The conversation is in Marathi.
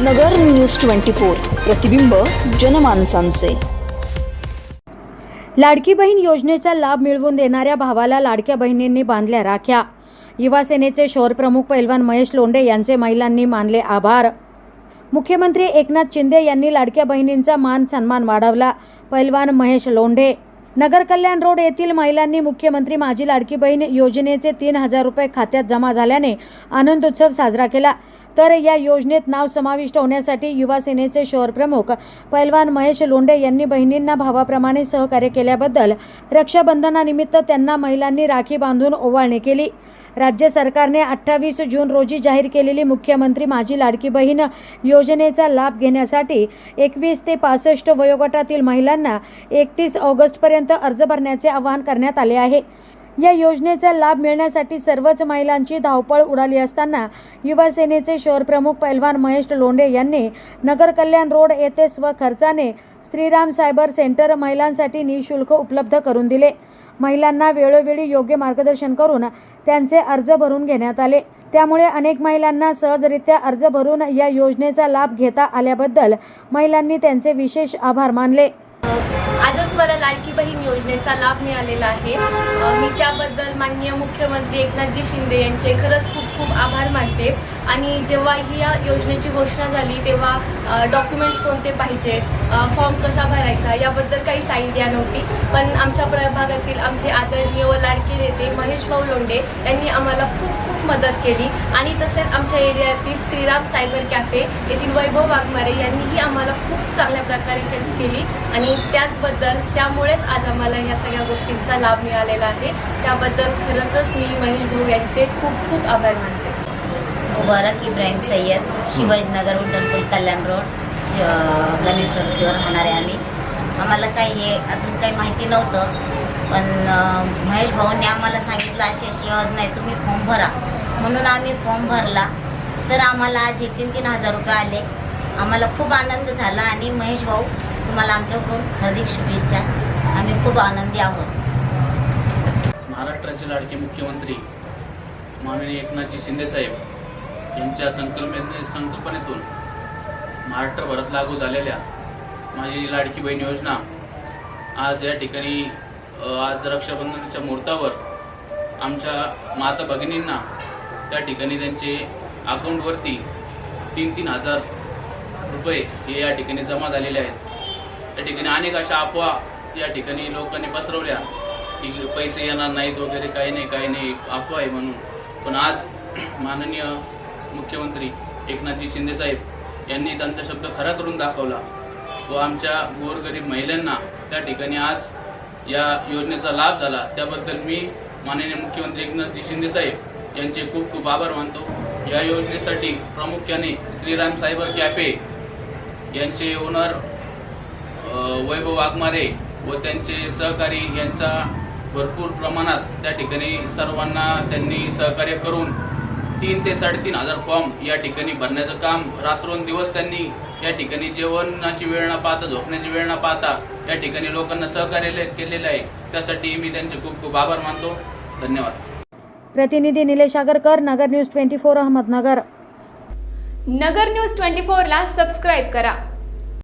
नगर न्यूज ट्वेंटी फोर प्रतिबिंब जनमानसांचे. लाडकी बहीण योजनेचा लाभ मिळवून देणाऱ्या भावाला लाडक्या बहिणींनी बांधल्या राख्या. युवासेनेचे शहर प्रमुख पैलवान महेश लोंढे यांचे महिलांनी मानले आभार. मुख्यमंत्री एकनाथ शिंदे यांनी लाडक्या बहिणींचा मान सन्मान वाढवला. पैलवान महेश लोंढे नगर कल्याण रोड येथील महिलांनी मुख्यमंत्री माझी लाडकी बहीण योजनेचे तीन हजार रुपये खात्यात जमा झाल्याने आनंदोत्सव साजरा केला. तर या योजनेत नाव समाविष्ट होण्यासाठी युवा सेनेचे शहर प्रमुख पैलवान महेश लोंढे यांनी बहिणींना भावाप्रमाणे सहकार्य केल्याबद्दल रक्षाबंधनानिमित्त त्यांना महिलांनी राखी बांधून ओवाळणी केली. राज्य सरकारने अठ्ठावीस जून रोजी जाहीर केलेली मुख्यमंत्री माझी लाडकी बहीण योजनेचा लाभ घेण्यासाठी एकवीस ते पासष्ट वयोगटातील महिलांना एकतीस ऑगस्टपर्यंत अर्ज भरण्याचे आवाहन करण्यात आले आहे. या योजनेचा लाभ मिळण्यासाठी सर्वच महिलांची धावपळ उडाली असताना युवासेनेचे शहर प्रमुख पैलवान महेश लोंढे यांनी नगर कल्याण रोड येथे स्वखर्चाने श्रीराम सायबर सेंटर महिलांसाठी निशुल्क उपलब्ध करून दिले. महिलांना वेळोवेळी योग्य मार्गदर्शन करून त्यांचे अर्ज भरून घेण्यात आले. त्यामुळे अनेक महिलांना सहजरित्या अर्ज भरून या योजनेचा लाभ घेता आल्याबद्दल महिलांनी त्यांचे विशेष आभार मानले. आजच मला लाडकी बहीण योजनेचा लाभ मिळालेला आहे. मी त्याबद्दल माननीय मुख्यमंत्री एकनाथजी शिंदे यांचे खरंच खूप खूप आभार मानते. आणि जेव्हा ही या योजनेची घोषणा झाली तेव्हा डॉक्युमेंट्स कोणते पाहिजे फॉर्म कसा भरायचा याबद्दल काहीच आयडिया नव्हती. पण आमच्या प्रभागातील आमचे आदरणीय व लाडके नेते महेश भाऊ लोंडे यांनी आम्हाला खूप खूप मदत केली. आणि तसेच आमच्या एरियातील श्रीराम सायबर कॅफे येथील वैभव वाघमारे यांनीही आम्हाला खूप चांगल्या प्रकारे हेल्प केली. आणि त्याचबद्दल त्यामुळेच आज आम्हाला या सगळ्या गोष्टींचा लाभ मिळालेला आहे. त्याबद्दल खरंचच मी महेश भाऊ यांचे खूप खूप आभार मुबारक इब्राहिम सय्यद शिवाजीनगर उड्डणपूल कल्याण रोड गणेश रस्त्यावर राहणारे आम्ही. आम्हाला काही हे अजून काही माहिती नव्हतं पण महेश भाऊंनी आम्हाला सांगितलं अशी अशी योजना आहे तुम्ही फॉर्म भरा. म्हणून आम्ही फॉर्म भरला. तर आम्हाला आज हे तीन तीन हजार रुपये आले. आम्हाला खूप आनंद झाला आणि महेश भाऊ तुम्हाला आमच्याकडून हार्दिक शुभेच्छा. आम्ही खूप आनंदी आहोत. महाराष्ट्राचे लाडके मुख्यमंत्री माननीय एकनाथजी शिंदेसाहेब यांच्या संकल्पने संकल्पनेतून महाराष्ट्रभरात लागू झालेल्या माझी लाडकी बहीण योजना आज या ठिकाणी आज रक्षाबंधनाच्या मुहूर्तावर आमच्या माता भगिनींना त्या ठिकाणी त्यांचे अकाउंटवरती तीन तीन हजार रुपये हे या ठिकाणी जमा झालेले आहेत. त्या ठिकाणी अनेक अशा अफवा या ठिकाणी लोकांनी पसरवल्या की पैसे येणार नाहीत वगैरे काही नाही काही नाही अफवा आहे म्हणून. पण आज माननीय मुख्यमंत्री एकनाथजी शिंदेसाहेब यांनी त्यांचा शब्द खरा करून दाखवला. व आमच्या गोरगरीब महिलांना त्या ठिकाणी आज या योजनेचा लाभ झाला. त्याबद्दल मी माननीय मुख्यमंत्री एकनाथजी शिंदेसाहेब यांचे खूप खूप आभार मानतो. या योजनेसाठी प्रामुख्याने श्रीराम सायबर कॅफे यांचे ओनर वैभव वाघमारे व त्यांचे सहकारी यांचा भरपूर प्रमाणात त्या ठिकाणी सर्वांना त्यांनी सहकार्य करून तीन ते साडेतीन हजार फॉर्म या ठिकाणी भरण्याचं काम रात्रोंदिवस त्यांनी या ठिकाणी जेवणाची वेळ न पाहता झोपण्याची वेळ न पाहता या ठिकाणी लोकांना सहकार्य केलेलं आहे. त्यासाठी मी त्यांचे खूप खूप आभार मानतो. धन्यवाद. प्रतिनिधी Nilesh Agarkar Nagar news twenty four Ahmednagar. Nagar news twenty फोरला सबस्क्राईब करा.